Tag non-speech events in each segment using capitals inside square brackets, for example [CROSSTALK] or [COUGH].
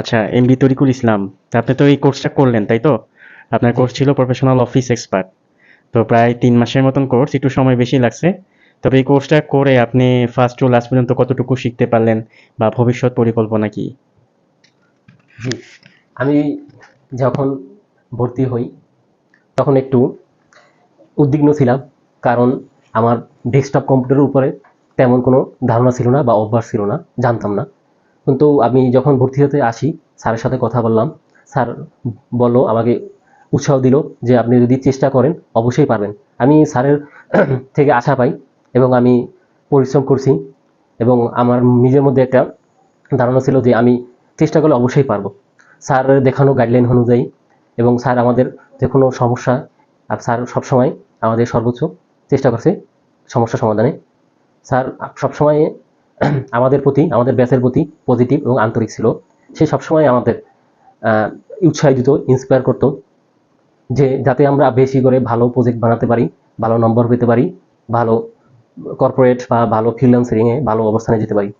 আচ্ছা এমডি তরিকুল ইসলাম আপনি তো এই কোর্সটা করলেন তাই তো? আপনার কোর্স ছিল প্রফেশনাল অফিস এক্সপার্ট তো প্রায় তিন মাসের মতন কোর্স একটু সময় বেশি লাগছে। তবে এই কোর্সটা করে আপনি ফার্স্ট টু লাস্ট পর্যন্ত কতটুকু শিখতে পারলেন বা ভবিষ্যৎ পরিকল্পনা কি? জি আমি যখন ভর্তি হই তখন একটু উদ্বিগ্ন ছিলাম কারণ আমার ডেস্কটপ কম্পিউটারের উপরে তেমন কোনো ধারণা ছিল না বা অভ্যাস ছিল না জানতাম না। কিন্তু আমি যখন ভর্তি হতে আসি, স্যারের সাথে কথা বললাম, স্যার বলল, আমাকে উৎসাহ দিল যে আপনি যদি চেষ্টা করেন, অবশ্যই পারবেন। আমি স্যারের [CLEARS THROAT] থেকে আশা পাই এবং আমি পরিশ্রম করছি এবং আমার নিজের মধ্যে একটা ধারণা ছিল যে আমি চেষ্টা করলে অবশ্যই পারব। স্যারের দেখানো গাইডলাইন অনুযায়ী এবং স্যার আমাদের যে কোনো সমস্যা, আর স্যার সবসময় আমাদের সর্বোচ্চ চেষ্টা করছে সমস্যা সমাধানে। স্যার সবসময় [CLEARS THROAT] আমাদের প্রতি, আমাদের ব্যাচের প্রতি পজিটিভ এবং আন্তরিক ছিল। সে সবসময় আমাদের উৎসাহ দিত ইন্সপায়ার করতো যে যাতে আমরা বেশি করে ভালো প্রজেক্ট বানাতে পারি, ভালো নম্বর পেতে পারি, ভালো কর্পোরেট বা ভালো ফ্রিল্যান্সিংয়ে ভালো অবস্থানে যেতে পারি।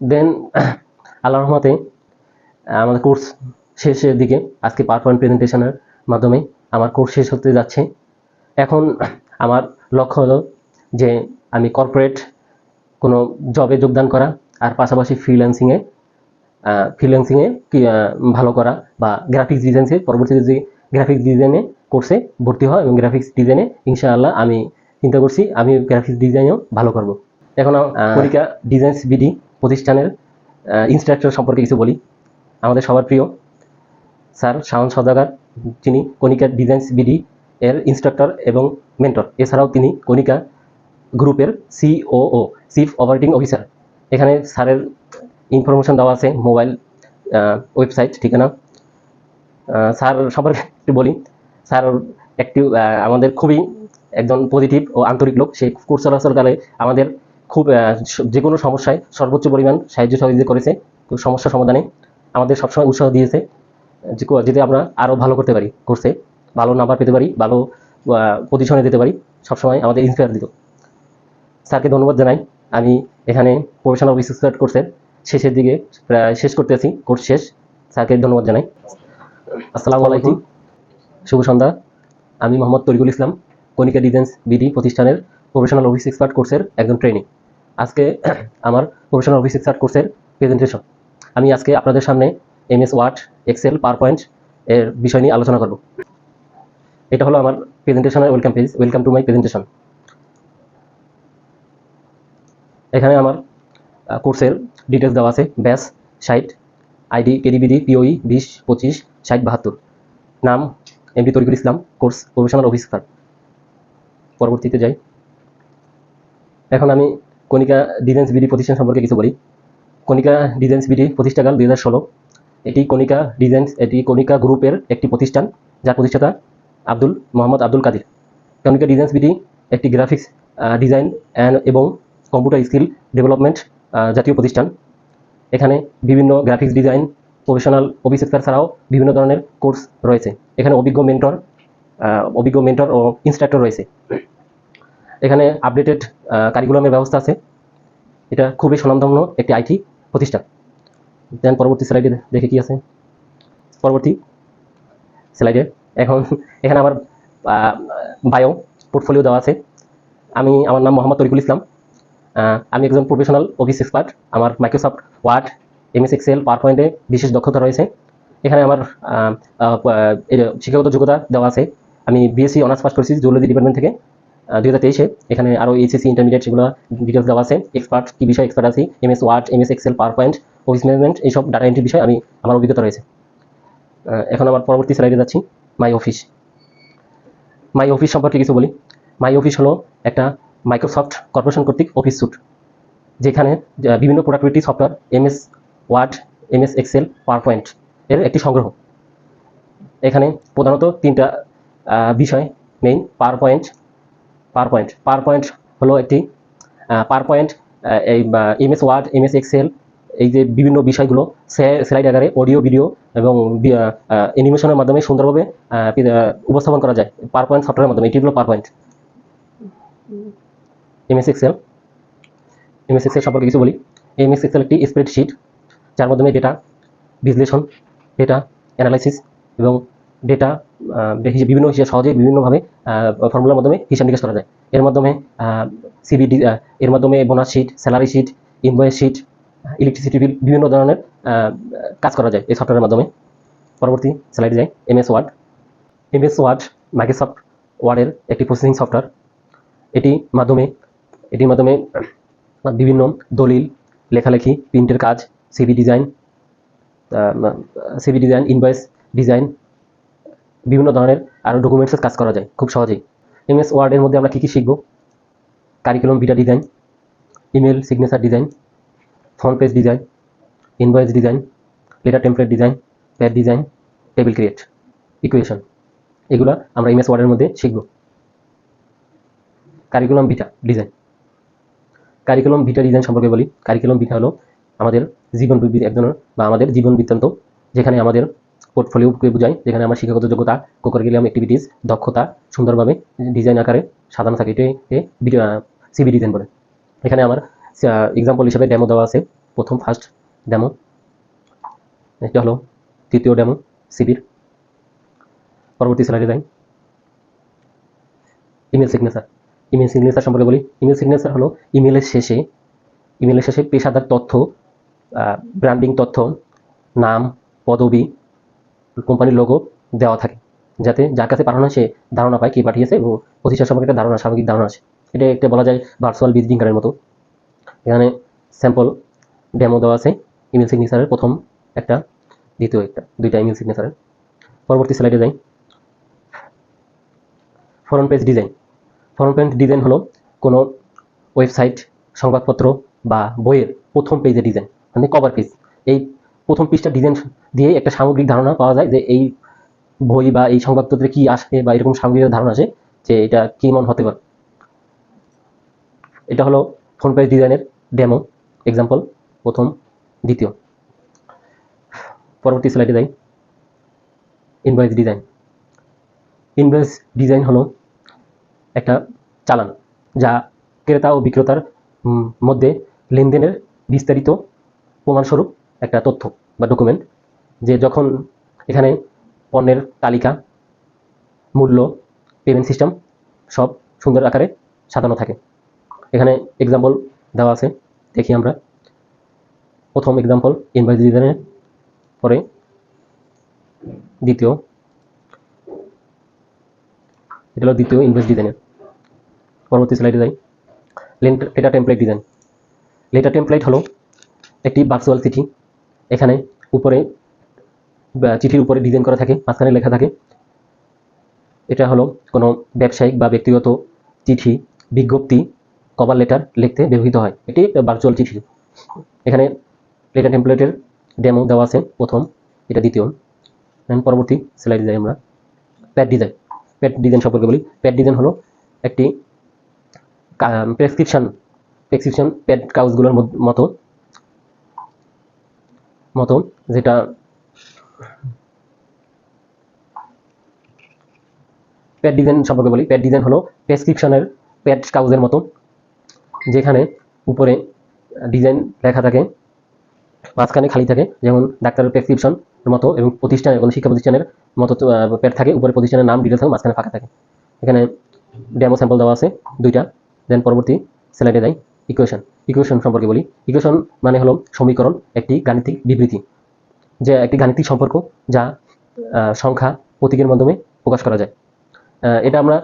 দেন [CLEARS THROAT] আল্লাহ রহমতে আমাদের কোর্স শেষের দিকে, আজকে পাওয়ার পয়েন্ট প্রেজেন্টেশনের মাধ্যমে আমার কোর্স শেষ হতে যাচ্ছে। এখন [CLEARS THROAT] আমার লক্ষ্য হলো যে আমি কর্পোরেট কোনো জবে যোগদান করা আর পাশাপাশি ফ্রিল্যান্সিংয়ে ফ্রিল্যান্সিংয়ে কি ভালো করা বা গ্রাফিক্স ডিজাইনসে পরবর্তীতে যে গ্রাফিক্স ডিজাইনে কোর্সে ভর্তি হয় এবং গ্রাফিক্স ডিজাইনে ইনশাআল্লাহ আমি চিন্তা করছি আমি গ্রাফিক্স ডিজাইনেও ভালো করব। এখন পরীক্ষা ডিজাইনস বিডি প্রতিষ্ঠানের ইনস্ট্রাক্টর সম্পর্কে কিছু বলি। আমাদের সবার প্রিয় স্যার শাওন সদাগার যিনি কণিকা ডিজাইনস বিডি এর ইনস্ট্রাক্টর এবং মেন্টর এছাড়াও তিনি কণিকা গ্রুপের সিওও চিফ অপারেটিং অফিসার এখানে স্যারের ইনফরমেশন দেওয়া আছে মোবাইল ওয়েবসাইট ঠিকানা। স্যার সম্পর্কে একটু বলি। স্যার একটি আমাদের খুবই একজন পজিটিভ ও আন্তরিক লোক। সেই কোর্স চলাচলকালে আমাদের খুব যে কোনো সমস্যায় সর্বোচ্চ পরিমাণ সাহায্য সহযোগিতা করেছে। সমস্যা সমাধানে আমাদের সবসময় উৎসাহ দিয়েছে। যাতে আমরা আরও ভালো করতে পারি কোর্সে ভালো নাম্বার পেতে পারি, ভালো পজিশনে যেতে পারি। সবসময় আমাদের ইন্সপায়ার দিত। স্যারকে ধন্যবাদ জানাই। আমি এখানে প্রফেশনাল অফিস স্টার্ট কোর্সের শেষের দিকে প্রায় শেষ করতে আছি। কোর্স শেষ। স্যারকে ধন্যবাদ জানাই। আসসালামু আলাইকুম। শুভ সন্ধ্যা। আমি মোহাম্মদ তরিকুল ইসলাম কণিকা ডিজেন্স বিডি প্রতিষ্ঠানের প্রফেশনাল অফিস এক্সপার্ট কোর্সের একজন ট্রেনিং আজকে [CLEARS THROAT] আমার প্রফেশনাল অফিস এক্সপার্ট কোর্সের প্রেজেন্টেশন আমি আজকে আপনাদের সামনে MS Word Excel PowerPoint এর বিষয় নিয়ে আলোচনা করব। এটা হলো আমার প্রেজেন্টেশনের welcome page welcome to my presentation এখানে আমার কোর্সের ডিটেলস দেওয়া আছে। ব্যাস সাইট আইডি কেডিবিডি পিওই বিশ, পঁচিশ, ষাট, বাহাত্তর। নাম MD Tarikul Islam course professional officer. পরবর্তীতে যাই। এখন আমি কণিকা ডিজাইন্স বিডি প্রতিষ্ঠান সম্পর্কে কিছু বলি। কণিকা ডিজাইন্স বিডি প্রতিষ্ঠাকাল দুই হাজার ষোলো। এটি কণিকা ডিজাইন্স এটি কণিকা গ্রুপের একটি প্রতিষ্ঠান, যার প্রতিষ্ঠাতা আব্দুল, মোহাম্মদ আব্দুল কাদির। কণিকা ডিজাইন্স বিডি একটি গ্রাফিক্স ডিজাইন এবং কম্পিউটার স্কিল ডেভেলপমেন্ট জাতীয় প্রতিষ্ঠান। এখানে বিভিন্ন graphics design professional office expert ছাড়াও বিভিন্ন ধরনের কোর্স রয়েছে। এখানে অভিজ্ঞ মেন্টর অভিজ্ঞ মেন্টর ও ইনস্ট্রাক্টর রয়েছে। এখানে আপডেটেড কারিকুলামের ব্যবস্থা আছে। এটা খুবই স্বনামধন্য একটি আইটি প্রতিষ্ঠান। দেন পরবর্তী স্লাইডে দেখে কি আছে। পরবর্তী স্লাইডে এখন [LAUGHS] এখানে আমার বায়ো পোর্টফোলিও দেওয়া আছে। আমি, আমার নাম মোহাম্মদ তরিকুল ইসলাম। আমি একজন প্রফেশনাল অফিস এক্সপার্ট আমার Microsoft Word MS Excel power পয়েন্টে বিশেষ দক্ষতা রয়েছে। এখানে আমার শিক্ষাগত যোগ্যতা দেওয়া আছে। আমি বিএসসি অনার্স পাস করেছি জুলজি ডিপার্টমেন্ট থেকে দুই হাজার তেইশে। এখানে আরও এইচএসসি ইন্টারমিডিয়েট সেগুলো ডিটেলস দেওয়া আছে। এক্সপার্ট কি বিষয়ে এক্সপার্ট আছি? MS Word MS Excel PowerPoint office management এইসব ডাটা এন্ট্রি বিষয়ে আমি, আমার অভিজ্ঞতা রয়েছে। এখন আমার পরবর্তী স্লাইডে যাচ্ছি। মাই অফিস মাই অফিস সম্পর্কে কিছু বলি। মাই অফিস হলো একটা মাইক্রোসফট কর্পোরেশন কর্তৃক অফিস স্যুট যেখানে বিভিন্ন productivity software MS Word MS Excel PowerPoint এর একটি সংগ্রহ। এখানে প্রধানত তিনটা বিষয় main PowerPoint PowerPoint PowerPoint হলো একটি পাওয়ার পয়েন্ট এই এমএস ওয়ার্ড এমএস এক্সেল এই যে বিভিন্ন বিষয়গুলো স্লাইড আকারে অডিও ভিডিও এবং অ্যানিমেশনের মাধ্যমে সুন্দরভাবে উপস্থাপন করা যায়। পাওয়ার পয়েন্ট সফটওয়্যারের মাধ্যমে, এটি হলো PowerPoint MS Excel MS Excel সম্পর্কে কিছু বলি। এমএস এক্সেল একটি স্প্রেডশিট যার মাধ্যমে ডেটা বিশ্লেষণ ডেটা অ্যানালাইসিস এবং ডেটা বিভিন্ন হিসাব সহজে বিভিন্নভাবে ফর্মুলার মাধ্যমে হিসাব নিকাশ করা যায়। এর মাধ্যমে সিবিডি এর মাধ্যমে bonus sheet salary sheet invoice sheet electricity bill বিভিন্ন ধরনের কাজ করা যায় এই সফটওয়্যারের মাধ্যমে। পরবর্তী স্লাইডে যাই। MS Word MS Word Microsoft ওয়ার্ডের একটি প্রসেসিং সফটওয়্যার এটি মাধ্যমে এটির মাধ্যমে বিভিন্ন দলিল, লেখালেখি, প্রিন্টের কাজ, CV design CV design, invoice design, বিভিন্ন ধরনের আরও ডকুমেন্টসের কাজ করা যায় খুব সহজেই। এমএস ওয়ার্ডের মধ্যে আমরা কী কী শিখব? Curriculum vitae design email signature design front page design invoice design letter template design pad design table create equation এগুলো আমরা এমএস ওয়ার্ডের মধ্যে শিখব। Curriculum vitae design curriculum vitae design সম্পর্কে বলি। কারিকুলাম ভিটা হলো আমাদের জীবন বৃত্তি এক ধরনের বা আমাদের জীবন বৃত্তান্ত, যেখানে আমাদের পোর্টফোলিওকে বোঝায়, যেখানে আমার শিক্ষাগত যোগ্যতা কোকারিকুলাম অ্যাক্টিভিটিস দক্ষতা, সুন্দরভাবে ডিজাইন আকারে সাধারণ থাকে। এটাকে সিবি ডিজাইন বলে। এখানে আমার এক্সাম্পল হিসেবে ডেমো দেওয়া আছে। প্রথম ফার্স্ট ডেমো এটা হলো তৃতীয় ডেমো সিবির পরবর্তী স্লাইডে যাই। ইমেল সিগনেচার ইমেল সিগনেচার সম্পর্কে বলি। ইমেল সিগনেচার হলো ইমেলের শেষে ইমেলের শেষে পেশাদার তথ্য ব্র্যান্ডিং তথ্য, নাম, পদবি কোম্পানির লোগো দেওয়া থাকে। যাতে যার কাছে পাঠানো সে ধারণা পায় কে পাঠিয়েছে এবং প্রতিষ্ঠান সম্পর্কে একটা ধারণা, স্বাভাবিক ধারণা আছে। এটা একটা বলা যায় ভার্চুয়াল ভিজিটিং কার্ডের মতো। এখানে স্যাম্পল ডেমো দেওয়া আছে। ইমেল সিগনেচারের প্রথম একটা, দ্বিতীয় একটা, দুইটা ইমেল সিগনেচারের পরবর্তী স্লাইডে যাই। Front page design front page design হলো কোনো ওয়েবসাইট, সংবাদপত্র বা বইয়ের প্রথম পেজের ডিজাইন মানে কভার পেজ এই প্রথম পেজটা ডিজাইন দিয়ে একটা সামগ্রিক ধারণা পাওয়া যায় যে এই বই বা এই সংবাদপত্রে কি আসে বা এরকম সামগ্রিক ধারণা আসে যে এটা কেমন হতে পারে। এটা হলো ফোন পেজ ডিজাইনের ডেমো এক্সাম্পল প্রথম, দ্বিতীয়। পরবর্তী স্লাইডে যাই। ইনভয়েস ডিজাইন ইনভয়েস ডিজাইন হলো একটা চালান, যা ক্রেতা ও বিক্রেতার মধ্যে লেনদেনের বিস্তারিত প্রমাণস্বরূপ একটা তথ্য বা ডকুমেন্ট যে যখন এখানে পণ্যের তালিকা, মূল্য পেমেন্ট সিস্টেম সব সুন্দর আকারে সাজানো থাকে। এখানে এক্সাম্পল দেওয়া আছে, দেখি আমরা। প্রথম এক্সাম্পল ইনভয়েস ডিজাইনের পরে দ্বিতীয়। এটা হলো দ্বিতীয় ইনভয়েস ডিজাইনের পরবর্তী স্লাইডে যাই। Letter template design letter template হলো একটি ভার্চুয়াল চিঠি। এখানে উপরে চিঠির উপরে ডিজাইন করা থাকে, মাঝখানে লেখা থাকে। এটা হলো কোনো ব্যবসায়িক বা ব্যক্তিগত চিঠি, বিজ্ঞপ্তি কভার লেটার লিখতে ব্যবহৃত হয়। এটি ভার্চুয়াল চিঠি। এখানে লেটার টেমপ্লেটের ডেমো দেওয়া আছে, প্রথম, এটা দ্বিতীয়। পরবর্তী স্লাইডে যাই আমরা। প্যাড ডিজাইন প্যাড ডিজাইন সম্পর্কে বলি। প্যাড ডিজাইন হলো একটি প্রেসক্রিপশন প্রেসক্রিপশন প্যাড কাউচগুলোর মত- মতো। যেটা প্যাড ডিজাইন সম্পর্কে বলি। প্যাড ডিজাইন হলো প্রেসক্রিপশনের প্যাড কাউজের মতো, যেখানে উপরে ডিজাইন লেখা থাকে, মাঝখানে খালি থাকে, যেমন ডাক্তারের প্রেসক্রিপশন মতো এবং প্রতিষ্ঠানের, কোনো শিক্ষা প্রতিষ্ঠানের মতো প্যাড থাকে, উপরে প্রতিষ্ঠানের নাম ডিটেলস থাকে, মাঝখানে ফাঁকা থাকে। এখানে ডেমো স্যাম্পল দেওয়া আছে, দুইটা। দেন পরবর্তী স্লাইডে যাই ইকুয়েশন ইকুয়েশন সম্পর্কে বলি। ইকুয়েশন মানে হলো সমীকরণ একটি গাণিতিক বিবৃতি, যে একটি গাণিতিক সম্পর্ক যা সংখ্যা প্রতীকের মাধ্যমে প্রকাশ করা যায়। এটা আমরা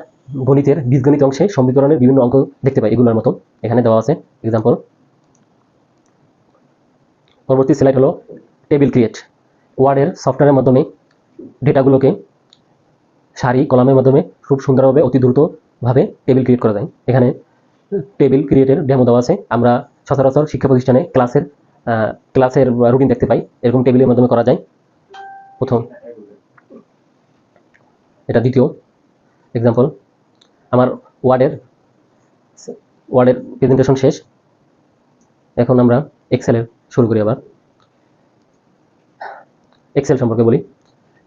গণিতের বীজগণিত অংশে সমীকরণের বিভিন্ন অঙ্ক দেখতে পাই এগুলোর মতো। এখানে দেওয়া আছে এক্সাম্পল পরবর্তী স্লাইড হলো টেবিল ক্রিয়েট ওয়ার্ডের সফটওয়্যারের মাধ্যমে ডেটাগুলোকে সারি কলামের মাধ্যমে খুব সুন্দরভাবে অতি দ্রুতভাবে টেবিল ক্রিয়েট করা যায়। এখানে টেবিল ক্রিয়েটের ডেমো দেওয়া আছে। আমরা সচরাচর শিক্ষা প্রতিষ্ঠানে ক্লাসের ক্লাসের রুটিন দেখতে পাই। এরকম টেবিলের মাধ্যমে করা যায়। প্রথম, এটা দ্বিতীয় এক্সাম্পল আমার ওয়ার্ডের ওয়ার্ডের প্রেজেন্টেশন শেষ। এখন আমরা এক্সেলের শুরু করি আবার। এক্সেল সম্পর্কে বলি।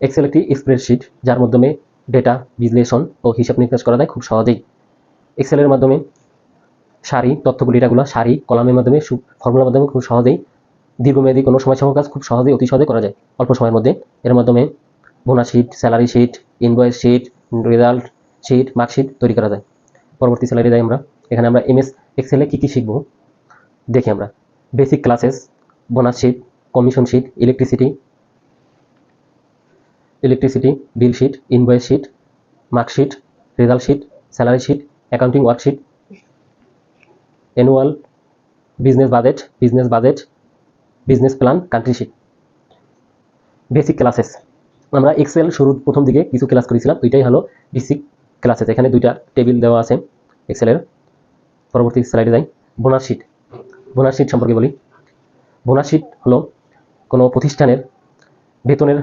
এক্সেল একটি স্প্রেডশিট যার মাধ্যমে ডেটা বিশ্লেষণ ও হিসাব নিকাশ করা যায় খুব সহজেই। এক্সেলের মাধ্যমে সারি, তথ্যগুলি, এটাগুলো সারি, কলামের মাধ্যমে ফর্মুলার মাধ্যমে খুব সহজেই, দীর্ঘমেয়াদী কোনো সময়সহ কাজ খুব সহজেই, অতি সহজে করা যায়। অল্প সময়ের মধ্যে এর মাধ্যমে bonus sheet, salary sheet, invoice sheet, result sheet marksheet তৈরি করা যায়। পরবর্তী স্যালারি যাই আমরা। এখানে আমরা এমএস এক্সেলে কী কী শিখব? দেখি আমরা। Basic classes, bonus sheet, commission sheet, electricity electricity, bill sheet, invoice sheet marksheet result sheet, salary sheet, accounting worksheet annual business budget business budget business plan country sheet basic classes আমরা Excel শুরুর প্রথম দিকে কিছু class করেছিলাম, ওইটাই হলো basic classes এখানে দুইটা টেবিল দেওয়া আছে এক্সেলের পরবর্তী স্লাইডে যাই। বোনাস শিট বোনাস শিট সম্পর্কে বলি। বোনাস শিট হলো কোনো প্রতিষ্ঠানের বেতনের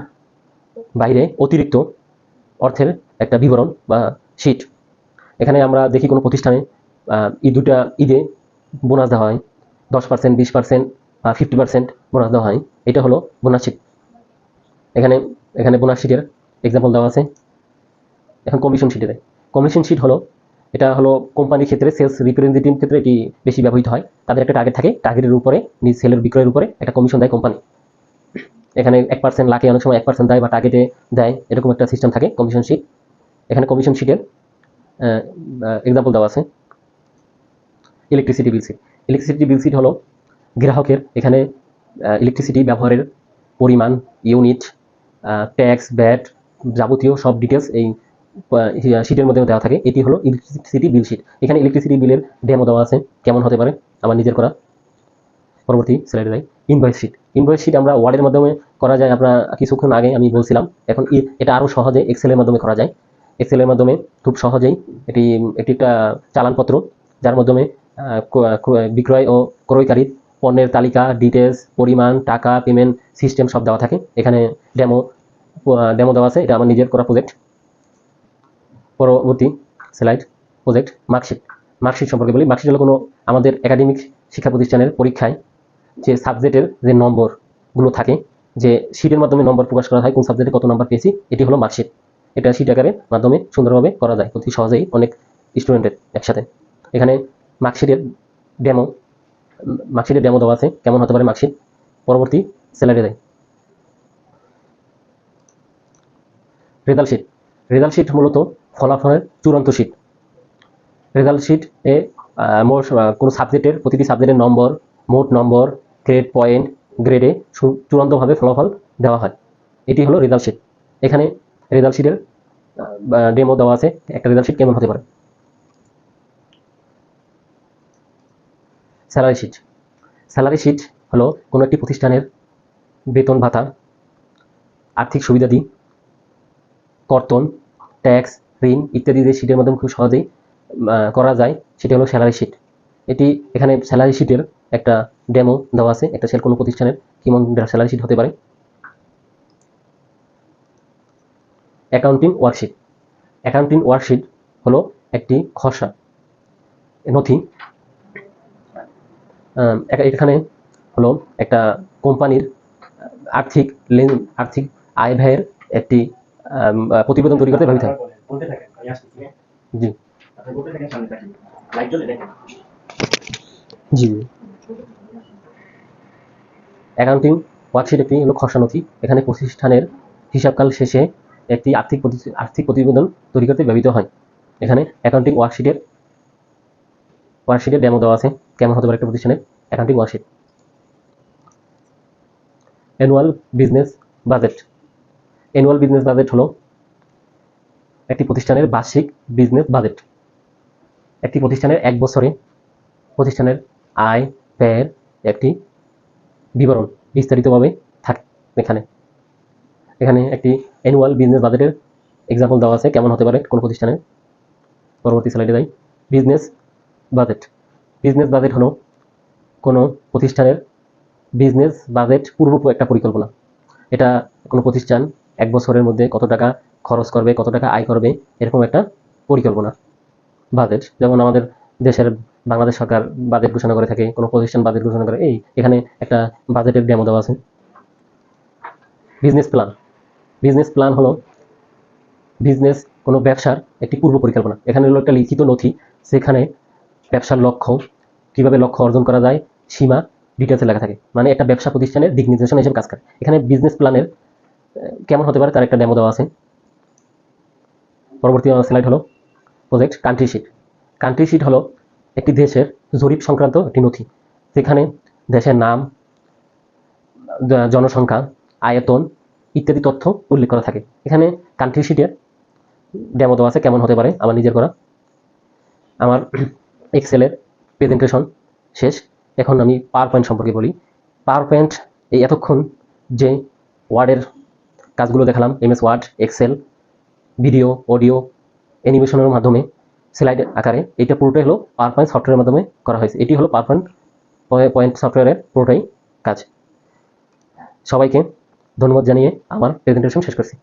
বাইরে অতিরিক্ত অর্থের একটা বিবরণ বা শিট এখানে আমরা দেখি কোনো প্রতিষ্ঠানে ঈদ দুটা ঈদে বোনাস দেওয়া হয়। দশ পার্সেন্ট বিশ পার্সেন্ট বা ফিফটি পার্সেন্ট বোনাস দেওয়া হয়। এটা হলো বোনাস শিট এখানে এখানে বোনাস শিটের এক্সাম্পল দেওয়া আছে। এখন কমিশন শিটে দেয় কমিশন শিট হলো, এটা হলো কোম্পানির ক্ষেত্রে সেলস রিপ্রেজেন্টেটিভ ক্ষেত্রে এটি বেশি ব্যবহৃত হয়। তাদের একটা টার্গেট থাকে। টার্গেটের উপরে, নিজ সেলের বিক্রয়ের উপরে একটা কমিশন দেয় কোম্পানি এখানে এক পার্সেন্ট লাখে অনেক সময় এক পার্সেন্ট দেয় বা টার্গেটে দেয়। এরকম একটা সিস্টেম থাকে কমিশন শিট এখানে কমিশন শিটের এক্সাম্পল দেওয়া আছে। Electricity bill sheet electricity bill sheet হলো গ্রাহকের এখানে ইলেকট্রিসিটি ব্যবহারের পরিমাণ ইউনিট ট্যাক্স ব্যাট যাবতীয় সব ডিটেলস এই শিটের মধ্যে দেওয়া থাকে। এটি হলো ইলেকট্রিসিটি বিল শিট এখানে ইলেকট্রিসিটি বিলের ডেমো দেওয়া আছে। কেমন হতে পারে? আমার নিজের করা। পরবর্তী স্লাইডে যাই। ইনভয়েস শিট ইনভয়েস শিট আমরা ওয়ার্ডের মাধ্যমে করা যায়। আপনার কিছুক্ষণ আগে আমি বলছিলাম, এখন এটা আরও সহজে এক্সেলের মাধ্যমে করা যায়। এক্সেলের মাধ্যমে খুব সহজেই এটি এটি একটা চালানপত্র, যার মাধ্যমে বিক্রয় ও ক্রয়কারীর পণ্যের তালিকা ডিটেলস পরিমাণ, টাকা পেমেন্ট সিস্টেম সব দেওয়া থাকে। এখানে ডেমো ডেমো দেওয়া আছে। এটা আমার নিজের করা প্রজেক্ট পরবর্তী স্লাইড প্রজেক্ট মার্কশিট মার্কশিট সম্পর্কে বলি। মার্কশিট হলো কোনো আমাদের একাডেমিক শিক্ষা প্রতিষ্ঠানের পরীক্ষায় যে সাবজেক্টের যে নম্বরগুলো থাকে, যে শিটের মাধ্যমে নম্বর প্রকাশ করা হয়, কোন সাবজেক্টে কত নম্বর পেয়েছি, এটি হলো মার্কশিট এটা শিট আকারের মাধ্যমে সুন্দরভাবে করা যায়। অতি সহজেই অনেক স্টুডেন্টের একসাথে। এখানে মার্কশিটের ডেমো মার্কশিটের ডেমো দেওয়া আছে। কেমন হতে পারে মার্কশিট? পরবর্তী স্যালারি দেয় রেজাল্ট শিট। রেজাল্ট শিট মূলত ফলাফলের চূড়ান্ত শিট। রেজাল্ট শিট এ মোট কোনো সাবজেক্টের প্রতিটি সাবজেক্টের নম্বর, মোট নম্বর, গ্রেড পয়েন্ট, গ্রেডে চূড়ান্তভাবে ফলাফল দেওয়া হয়। এটি হলো রেজাল্ট শিট। এখানে রেজাল্ট শিটের ডেমো দেওয়া আছে। একটা রেজাল্ট শিট কেমন হতে পারে? স্যালারি শিট স্যালারি শিট হলো কোনো একটি প্রতিষ্ঠানের বেতন ভাতা, আর্থিক সুবিধাদি কর্তন ট্যাক্স ঋণ ইত্যাদি যে শিটের মাধ্যমে খুব সহজেই করা যায়, সেটি হলো স্যালারি শিট এটি এখানে স্যালারি শিটের একটা ডেমো দেওয়া আছে, একটা সেল কোনো প্রতিষ্ঠানের কেমন স্যালারি শিট হতে পারে। অ্যাকাউন্টিং ওয়ার্কশিট অ্যাকাউন্টিং ওয়ার্কশিট হলো একটি খসড়া। নথি এখানে হলো একটা কোম্পানির আর্থিক লেন, আর্থিক আয় ব্যয়ের একটি প্রতিবেদন তৈরি করতে আসছি জি। জি। অ্যাকাউন্টিং ওয়ার্কশিট একটি হলো খসড়া নথি এখানে প্রতিষ্ঠানের হিসাবকাল শেষে একটি আর্থিক আর্থিক প্রতিবেদন তৈরি করতে ব্যবহৃত হয়। এখানে অ্যাকাউন্টিং ওয়ার্কশিটের ওয়ার্কশিটের ডেমো দেওয়া আছে। কেমন হতে পারে একটা প্রতিষ্ঠানের accounting worksheet. Annual business budget. Annual business budget হলো একটি প্রতিষ্ঠানের বার্ষিক বিজনেস বাজেট। একটি প্রতিষ্ঠানের এক বছরে প্রতিষ্ঠানের আয়, ব্যয়ের একটি বিবরণ বিস্তারিতভাবে থাকে এখানে। এখানে একটি অ্যানুয়াল বিজনেস বাজেটের এক্সাম্পল দেওয়া আছে। কেমন হতে পারে কোনো প্রতিষ্ঠানের? পরবর্তী স্লাইডে যাই। বিজনেস বাজেট বিজনেস বাজেট হলো কোনো প্রতিষ্ঠানের বিজনেস বাজেট পূর্ব একটা পরিকল্পনা। এটা কোনো প্রতিষ্ঠান এক বছরের মধ্যে কত টাকা খরচ করবে, কত টাকা আয় করবে, এরকম একটা পরিকল্পনা। বাজেট যেমন আমাদের দেশের বাংলাদেশ সরকার বাজেট ঘোষণা করে থাকে, কোনো প্রতিষ্ঠান বাজেট ঘোষণা করে, এই এখানে একটা বাজেটের ডেমো দেওয়া আছে। বিজনেস প্ল্যান বিজনেস প্ল্যান হলো বিজনেস কোনো ব্যবসার একটি পূর্ব পরিকল্পনা। এখানে হলো একটা লিখিত নথি, সেখানে ব্যবসার লক্ষ্য, কীভাবে লক্ষ্য অর্জন করা যায়, সীমা ডিটেলসে লেখা থাকে। মানে একটা ব্যবসা প্রতিষ্ঠানের দিক নির্দেশনা হিসেবে কাজ করে। এখানে বিজনেস প্ল্যানের কেমন হতে পারে তার একটা ডেমো দেওয়া আছে। পরবর্তী স্লাইড হলো project country sheet country sheet হলো একটি দেশের জরিপ সংক্রান্ত একটি নথি। যেখানে দেশের নাম জনসংখ্যা, আয়তন ইত্যাদি তথ্য উল্লেখ করা থাকে। এখানে কান্ট্রি শিটের ডেমো দেওয়া আছে, কেমন হতে পারে, আমার নিজের করা। আমার এক্সেলের প্রেজেন্টেশন শেষ। এখন আমি পাওয়ার পয়েন্ট সম্পর্কে বলি। পাওয়ার পয়েন্ট এই এতক্ষণ যে ওয়ার্ডের কাজগুলো দেখালাম MS Word Excel video audio অ্যানিমেশনের মাধ্যমে স্লাইড আকারে, এটা পুরোটাই হলো পাওয়ার পয়েন্ট সফটওয়্যারের মাধ্যমে করা হয়েছে। এটি হলো পাওয়ার পয়েন্ট পয়েন্ট সফটওয়্যারের পুরোটাই কাজ। সবাইকে ধন্যবাদ জানিয়ে আমার প্রেজেন্টেশন শেষ করছি।